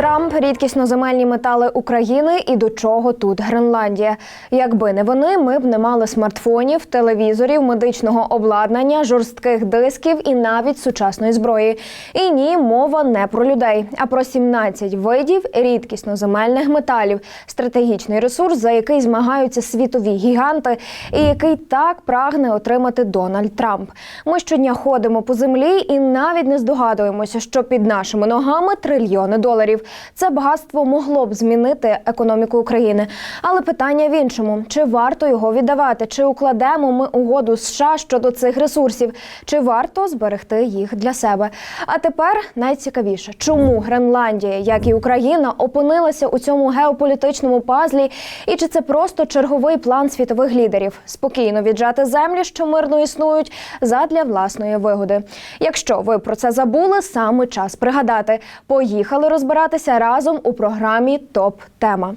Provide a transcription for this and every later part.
Трамп, рідкісно земельні метали України і до чого тут Гренландія. Якби не вони, ми б не мали смартфонів, телевізорів, медичного обладнання, жорстких дисків і навіть сучасної зброї. І ні, мова не про людей, а про 17 видів рідкісно земельних металів, стратегічний ресурс, за який змагаються світові гіганти, і який так прагне отримати Дональд Трамп. Ми щодня ходимо по землі і навіть не здогадуємося, що під нашими ногами трильйони доларів. Це багатство могло б змінити економіку України. Але питання в іншому: чи варто його віддавати? Чи укладемо ми угоду з США щодо цих ресурсів? Чи варто зберегти їх для себе? А тепер найцікавіше, чому Гренландія, як і Україна, опинилася у цьому геополітичному пазлі, і чи це просто черговий план світових лідерів спокійно віджати землі, що мирно існують, задля власної вигоди? Якщо ви про це забули, саме час пригадати. Поїхали розбиратися разом у програмі Топ Тема.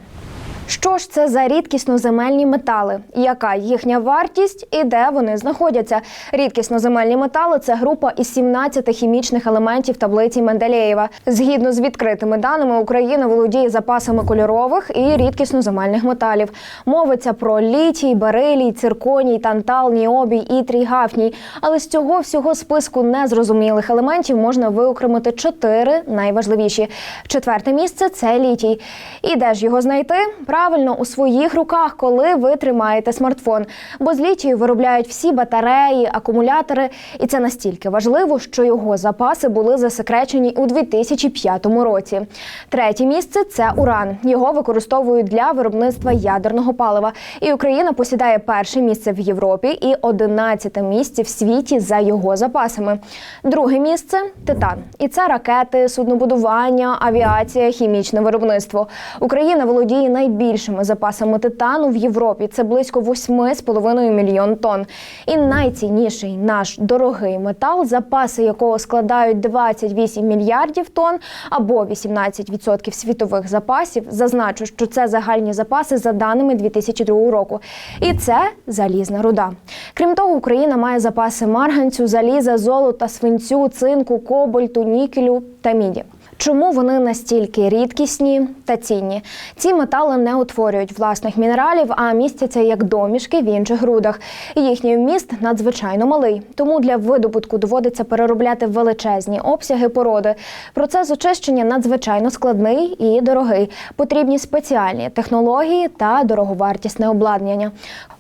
Що ж це за рідкісно земельні метали? Яка їхня вартість і де вони знаходяться? Рідкісно земельні метали це група із 17 хімічних елементів таблиці Менделєєва. Згідно з відкритими даними, Україна володіє запасами кольорових і рідкісно земельних металів. Мовиться про літій, берилій, цирконій, тантал, ніобій, ітрій, гафній. Але з цього всього списку незрозумілих елементів можна виокремити чотири найважливіші. Четверте місце це літій. І де ж його знайти? Правильно, у своїх руках, коли ви тримаєте смартфон. Бо з літію виробляють всі батареї, акумулятори, і це настільки важливо, що його запаси були засекречені у 2005 році. Третє місце це уран. Його використовують для виробництва ядерного палива. І Україна посідає перше місце в Європі і 11 місце в світі за його запасами. Друге місце титан. І це ракети, суднобудування, авіація, хімічне виробництво. Україна володіє найбільшими запасами титану в Європі. Це близько 8,5 мільйон тонн. І найцінніший наш дорогий метал, запаси якого складають 28 мільярдів тонн або 18% світових запасів. Зазначу, що це загальні запаси за даними 2002 року. І це залізна руда. Крім того, Україна має запаси марганцю, заліза, золота, свинцю, цинку, кобальту, нікелю та міді. Чому вони настільки рідкісні та цінні? Ці метали не утворюють власних мінералів, а містяться як домішки в інших грудах. Їхній вміст надзвичайно малий, тому для видобутку доводиться переробляти величезні обсяги породи. Процес очищення надзвичайно складний і дорогий. Потрібні спеціальні технології та дороговартісне обладнання.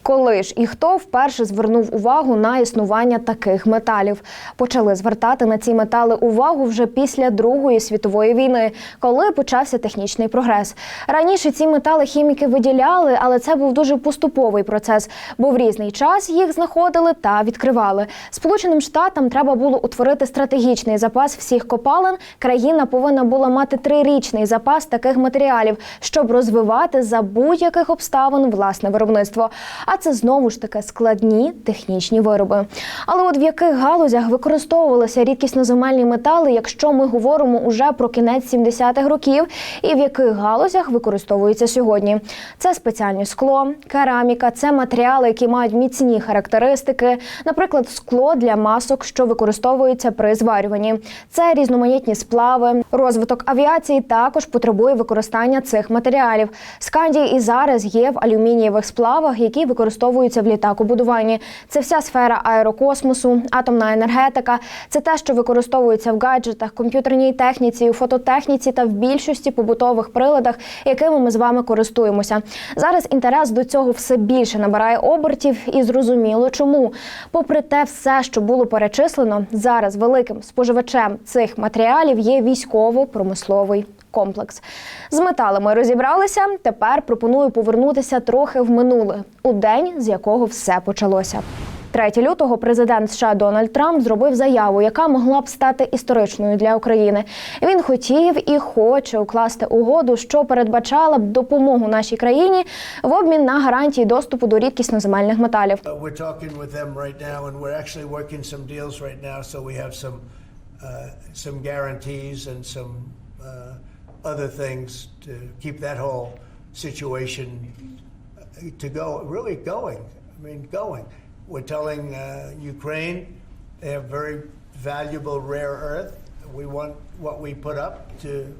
Коли ж і хто вперше звернув увагу на існування таких металів? Почали звертати на ці метали увагу вже після Другої світової війни, коли почався технічний прогрес. Раніше ці метали хіміки виділяли, але це був дуже поступовий процес, бо в різний час їх знаходили та відкривали. Сполученим Штатам треба було утворити стратегічний запас всіх копалин. Країна повинна була мати трирічний запас таких матеріалів, щоб розвивати за будь-яких обставин власне виробництво. А це знову ж таки складні технічні вироби. Але от в яких галузях використовувалися рідкісноземельні метали, якщо ми говоримо уже про кінець 70-х років, і в яких галузях використовуються сьогодні? Це спеціальне скло, кераміка, це матеріали, які мають міцні характеристики, наприклад, скло для масок, що використовується при зварюванні. Це різноманітні сплави. Розвиток авіації також потребує використання цих матеріалів. Скандій і зараз є в алюмінієвих сплавах, які використовуються в літакобудуванні. Це вся сфера аерокосмосу, атомна енергетика. Це те, що використовується в гаджетах, комп'ютерній техніці, у фототехніці та в більшості побутових приладах, якими ми з вами користуємося. Зараз інтерес до цього все більше набирає обертів, і зрозуміло, чому. Попри те, все, що було перечислено, зараз великим споживачем цих матеріалів є військово-промисловий комплекс. З металами розібралися. Тепер пропоную повернутися трохи в минуле у день, з якого все почалося. 3 лютого президент США Дональд Трамп зробив заяву, яка могла б стати історичною для України. Він хотів і хоче укласти угоду, що передбачала б допомогу нашій країні в обмін на гарантії доступу до рідкісноземельних металів. Uh, some guarantees and some uh, other things to keep that whole situation uh, to go really going. I mean, going. We're telling uh, Ukraine they have very valuable rare earth. We want what we put up to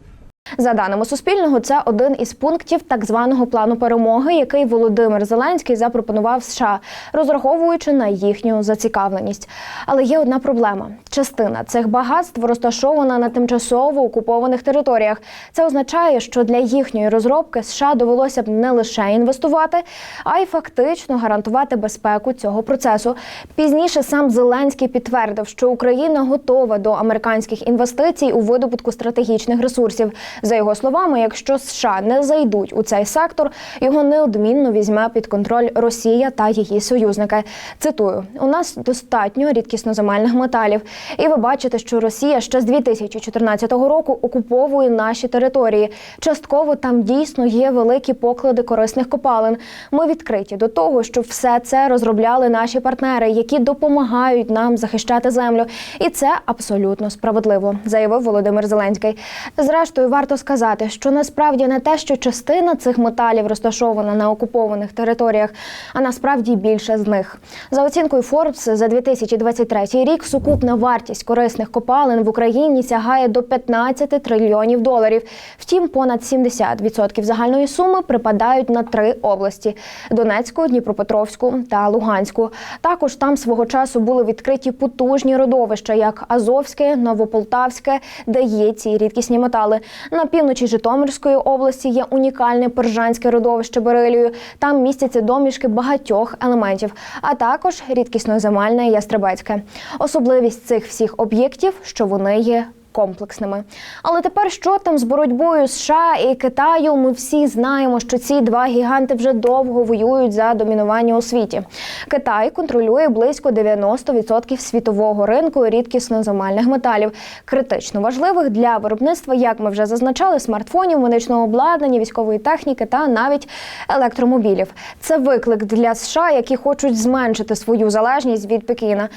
За даними Суспільного, це один із пунктів так званого плану перемоги, який Володимир Зеленський запропонував США, розраховуючи на їхню зацікавленість. Але є одна проблема: частина цих багатств розташована на тимчасово окупованих територіях. Це означає, що для їхньої розробки США довелося б не лише інвестувати, а й фактично гарантувати безпеку цього процесу. Пізніше сам Зеленський підтвердив, що Україна готова до американських інвестицій у видобутку стратегічних ресурсів. За його словами, якщо США не зайдуть у цей сектор, його неодмінно візьме під контроль Росія та її союзники. Цитую: у нас достатньо рідкісноземельних металів, і ви бачите, що Росія ще з 2014 року окуповує наші території. Частково там дійсно є великі поклади корисних копалин. Ми відкриті до того, що все це розробляли наші партнери, які допомагають нам захищати землю, і це абсолютно справедливо, заявив Володимир Зеленський. Зрештою, варто сказати, що насправді не те, що частина цих металів розташована на окупованих територіях, а насправді більше з них. За оцінкою Forbes, за 2023 рік сукупна вартість корисних копалин в Україні сягає до 15 трильйонів доларів. Втім, понад 70% загальної суми припадають на три області: Донецьку, Дніпропетровську та Луганську. Також там свого часу були відкриті потужні родовища, як Азовське, Новополтавське, де є ці рідкісні метали. На півночі Житомирської області є унікальне пержанське родовище берилію. Там містяться домішки багатьох елементів, а також рідкісно земельне ястребецьке. Особливість цих всіх об'єктів, що вони є комплексними. Але тепер що там з боротьбою США і Китаю? Ми всі знаємо, що ці два гіганти вже довго воюють за домінування у світі. Китай контролює близько 90% світового ринку рідкісноземельних металів, критично важливих для виробництва, як ми вже зазначали, смартфонів, медичного обладнання, військової техніки та навіть електромобілів. Це виклик для США, які хочуть зменшити свою залежність від Пекіна.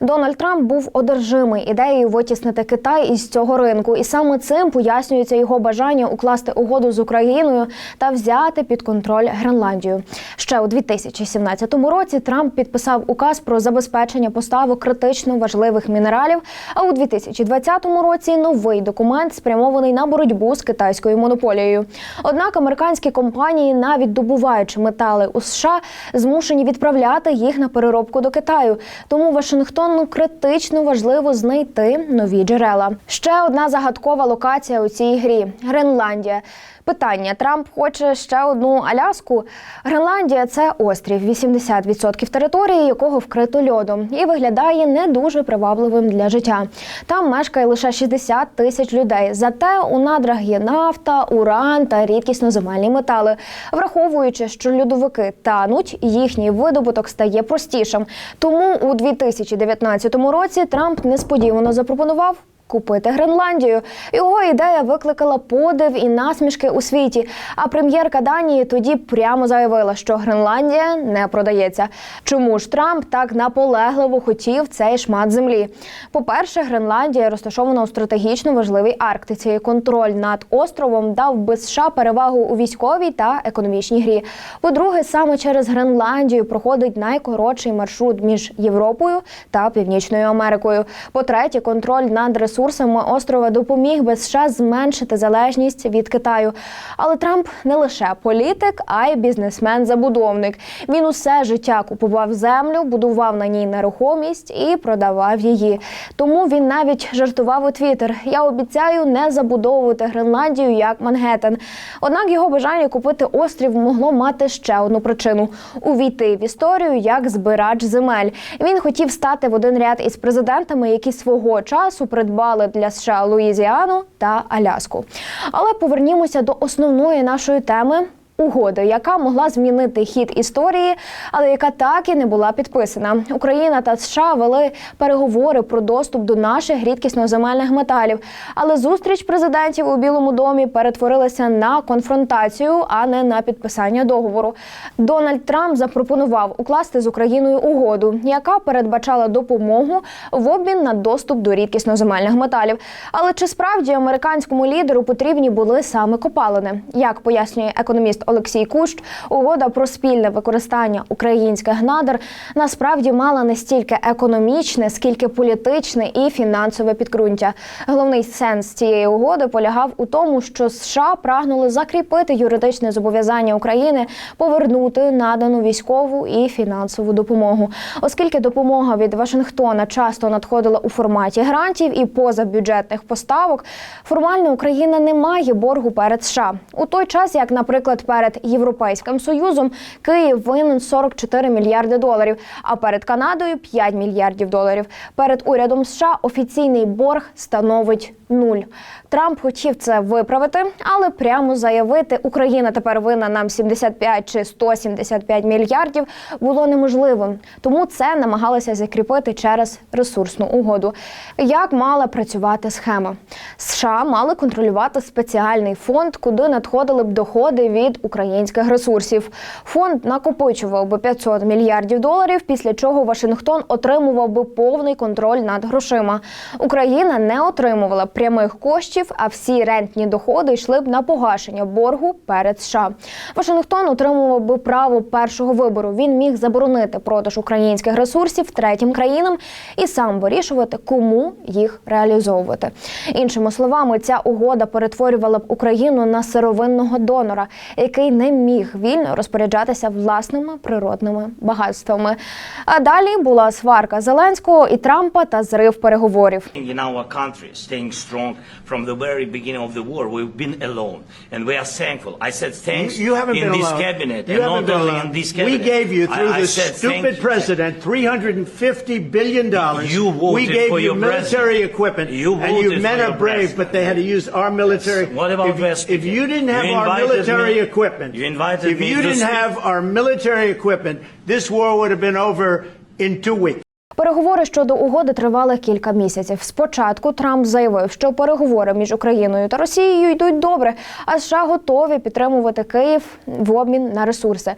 Дональд Трамп був одержимий ідеєю витіснити Китай із цього ринку, і саме цим пояснюється його бажання укласти угоду з Україною та взяти під контроль Гренландію. Ще у 2017 році Трамп підписав указ про забезпечення поставок критично важливих мінералів. А у 2020 році новий документ спрямований на боротьбу з китайською монополією. Однак американські компанії, навіть добуваючи метали у США, змушені відправляти їх на переробку до Китаю. Тому Вашингтону критично важливо знайти нові джерела. Ще одна загадкова локація у цій грі Гренландія. Питання: Трамп хоче ще одну Аляску. Гренландія це острів, 80% території якого вкрито льодом і виглядає не дуже привабливим для життя. Там мешкає лише 60 тисяч людей. Зате у надрах є нафта, уран та рідкісноземельні метали. Враховуючи, що льодовики тануть, їхній видобуток стає простішим. Тому у 2019 році Трамп несподівано запропонував. Купити Гренландію його ідея викликала подив і насмішки у світі. А прем'єрка Данії тоді прямо заявила, що Гренландія не продається. Чому ж Трамп так наполегливо хотів цей шмат землі? По-перше, Гренландія розташована у стратегічно важливій Арктиці. Контроль над островом дав би США перевагу у військовій та економічній грі. По-друге, саме через Гренландію проходить найкоротший маршрут між Європою та Північною Америкою. По-третє, контроль над ресурсами острова допоміг би США зменшити залежність від Китаю. Але Трамп не лише політик, а й бізнесмен-забудовник. Він усе життя купував землю, будував на ній нерухомість і продавав її. Тому він навіть жартував у Твіттер. Я обіцяю не забудовувати Гренландію як Мангеттен. Однак його бажання купити острів могло мати ще одну причину увійти в історію як збирач земель. Він хотів стати в один ряд із президентами, які свого часу придбали для США Луїзіану та Аляску. Але повернімося до основної нашої теми. Угоди, яка могла змінити хід історії, але яка так і не була підписана. Україна та США вели переговори про доступ до наших рідкісноземельних металів. Але зустріч президентів у Білому домі перетворилася на конфронтацію, а не на підписання договору. Дональд Трамп запропонував укласти з Україною угоду, яка передбачала допомогу в обмін на доступ до рідкісноземельних металів. Але чи справді американському лідеру потрібні були саме копалини? Як пояснює економіст Олексій Кущ, угода про спільне використання українських надр насправді мала не стільки економічне, скільки політичне і фінансове підґрунтя. Головний сенс цієї угоди полягав у тому, що США прагнули закріпити юридичне зобов'язання України повернути надану військову і фінансову допомогу, оскільки допомога від Вашингтона часто надходила у форматі грантів і позабюджетних поставок. Формально Україна не має боргу перед США у той час, як, наприклад, перед Європейським Союзом Київ винен 44 мільярди доларів, а перед Канадою 5 мільярдів доларів. Перед урядом США офіційний борг становить нуль. Трамп хотів це виправити, але прямо заявити, Україна тепер винна нам 75 чи 175 мільярдів було неможливим. Тому це намагалися закріпити через ресурсну угоду. Як мала працювати схема? США мали контролювати спеціальний фонд, куди надходили б доходи від українських ресурсів. Фонд накопичував би 500 мільярдів доларів, після чого Вашингтон отримував би повний контроль над грошима. Україна не отримувала прямих коштів, а всі рентні доходи йшли б на погашення боргу перед США. Вашингтон отримував би право першого вибору. Він міг заборонити продаж українських ресурсів третім країнам і сам вирішувати, кому їх реалізовувати. Іншими словами, ця угода перетворювала б Україну на сировинного донора, який не міг вільно розпоряджатися власними природними багатствами. А далі була сварка Зеленського і Трампа та зрив переговорів. in our country, staying strong from the very beginning of the war. We've been alone, and we are thankful. I said thanks You haven't in been this alone. cabinet, You and haven't not been only alone. in this We cabinet. gave you through I, I this said stupid thank you. president 350 billion dollars. You voted we gave for you your military president. equipment, You and you voted men for are your brave, president. but they had to use our military. What about if, West if you didn't have You our invited military me- equipment, you invited if you didn't have our military equipment, this war would have been over in two weeks. Переговори щодо угоди тривали кілька місяців. Спочатку Трамп заявив, що переговори між Україною та Росією йдуть добре, а США готові підтримувати Київ в обмін на ресурси.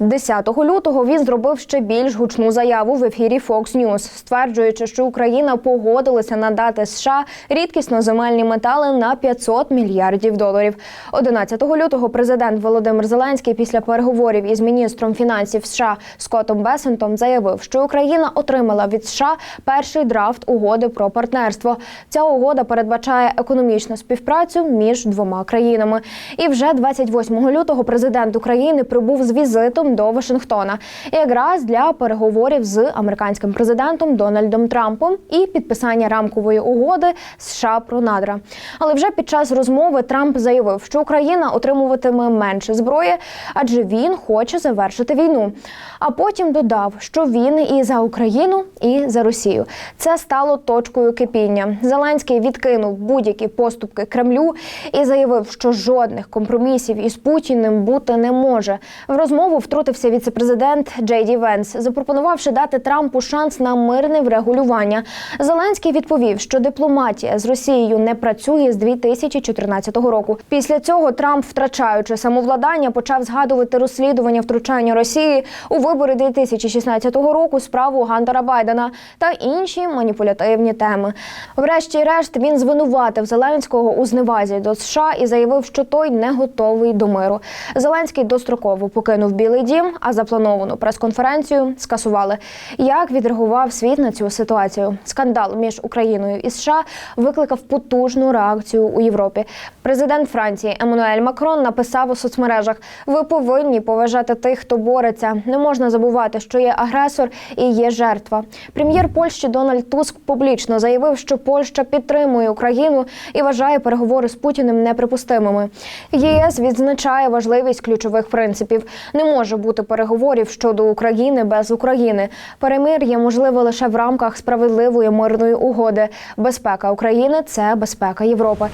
10 лютого він зробив ще більш гучну заяву в ефірі Fox News, стверджуючи, що Україна погодилася надати США рідкісно земельні метали на 500 мільярдів доларів. 11 лютого президент Володимир Зеленський після переговорів із міністром фінансів США Скоттом Бесентом заявив, що Україна отримала від США перший драфт угоди про партнерство. Ця угода передбачає економічну співпрацю між двома країнами. І вже 28 лютого президент України прибув з візитом до Вашингтона, якраз для переговорів з американським президентом Дональдом Трампом і підписання рамкової угоди США про надра. Але вже під час розмови Трамп заявив, що Україна отримуватиме менше зброї, адже він хоче завершити війну. А потім додав, що він і за Україну, і за Росію. Це стало точкою кипіння. Зеленський відкинув будь-які поступки Кремлю і заявив, що жодних компромісів із Путіним бути не може. В розмову втрутився віцепрезидент Джей Ді Венс, запропонувавши дати Трампу шанс на мирне врегулювання. Зеленський відповів, що дипломатія з Росією не працює з 2014 року. Після цього Трамп, втрачаючи самовладання, почав згадувати розслідування втручання Росії у вибори 2016 року, справу Гантера Байдена та інші маніпулятивні теми. Врешті-решт він звинуватив Зеленського у зневазі до США і заявив, що той не готовий до миру. Зеленський достроково покинув Білий Дім, а заплановану прес-конференцію скасували. Як відреагував світ на цю ситуацію? Скандал між Україною і США викликав потужну реакцію у Європі. Президент Франції Еммануель Макрон написав у соцмережах: ви повинні поважати тих, хто бореться. Не можна забувати, що є агресор і є жертва. Прем'єр Польщі Дональд Туск публічно заявив, що Польща підтримує Україну і вважає переговори з Путіним неприпустимими. ЄС відзначає важливість ключових принципів. Не може бути переговорів щодо України без України. Перемир'я можливе лише в рамках справедливої мирної угоди. Безпека України це безпека Європи.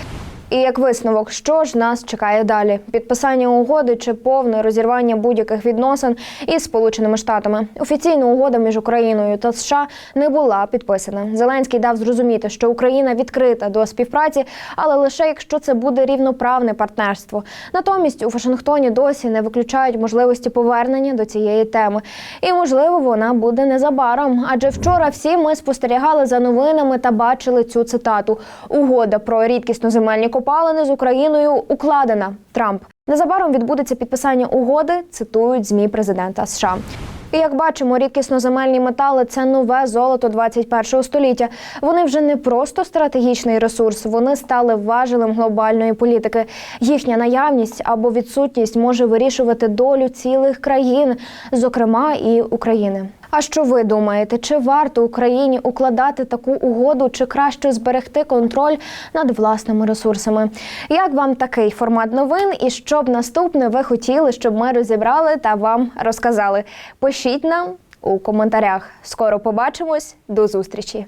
І як висновок, що ж нас чекає далі? Підписання угоди чи повне розірвання будь-яких відносин із Сполученими Штатами. Офіційна угода між Україною та США не була підписана. Зеленський дав зрозуміти, що Україна відкрита до співпраці, але лише якщо це буде рівноправне партнерство. Натомість у Вашингтоні досі не виключають можливості повернення до цієї теми. І можливо, вона буде незабаром. Адже вчора всі ми спостерігали за новинами та бачили цю цитату: угода про рідкісно земельні копалини з Україною укладена. Трамп. Незабаром відбудеться підписання угоди, цитують змі президента США. І як бачимо, рідкісноземельні метали це нове золото 21 століття. Вони вже не просто стратегічний ресурс, вони стали важелем глобальної політики. Їхня наявність або відсутність може вирішувати долю цілих країн, зокрема і України. А що ви думаєте, чи варто Україні укладати таку угоду, чи краще зберегти контроль над власними ресурсами? Як вам такий формат новин? І що б наступне ви хотіли, щоб ми розібрали та вам розказали? Пишіть нам у коментарях. Скоро побачимось. До зустрічі!